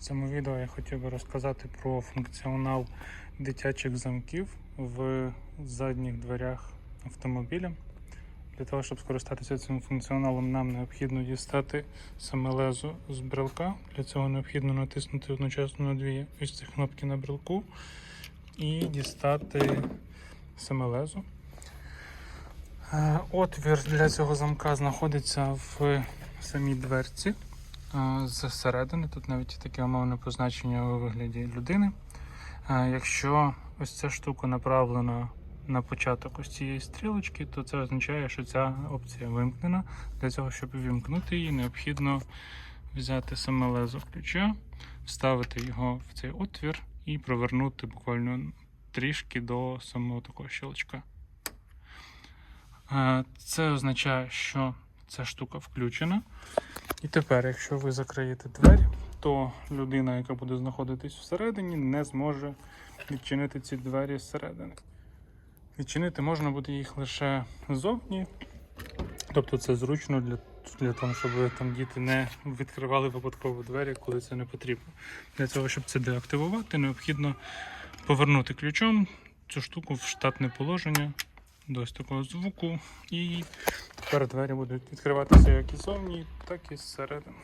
цьому відео я хотів би розказати про функціонал дитячих замків в задніх дверях автомобіля. Для того, щоб скористатися цим функціоналом, нам необхідно дістати саме лезо з брелка. Для цього необхідно натиснути одночасно на дві ось цих кнопки на брелку і дістати саме лезо. Е, Отвір для цього замка знаходиться в самій дверці зсередини. Тут навіть таке умовне позначення у вигляді людини. Якщо ось ця штука направлена на початок ось цієї стрілочки, то це означає, що ця опція вимкнена. Для цього, щоб вимкнути її, необхідно взяти саме лезо ключа, вставити його в цей отвір і провернути буквально трішки до самого такого щелчка. Е, Це означає, що ця штука включена. І тепер, якщо ви закриєте двері, то людина, яка буде знаходитись всередині, не зможе відчинити ці двері зсередини. Відчинити можна буде їх лише ззовні. Тобто це зручно для, для того, щоб там діти не відкривали випадково двері, коли це не потрібно. Для того, щоб це деактивувати, необхідно повернути ключом цю штуку в штатне положення до ось такого звуку. І тепер двері будуть відкриватися як і ззовні, так і зсередини.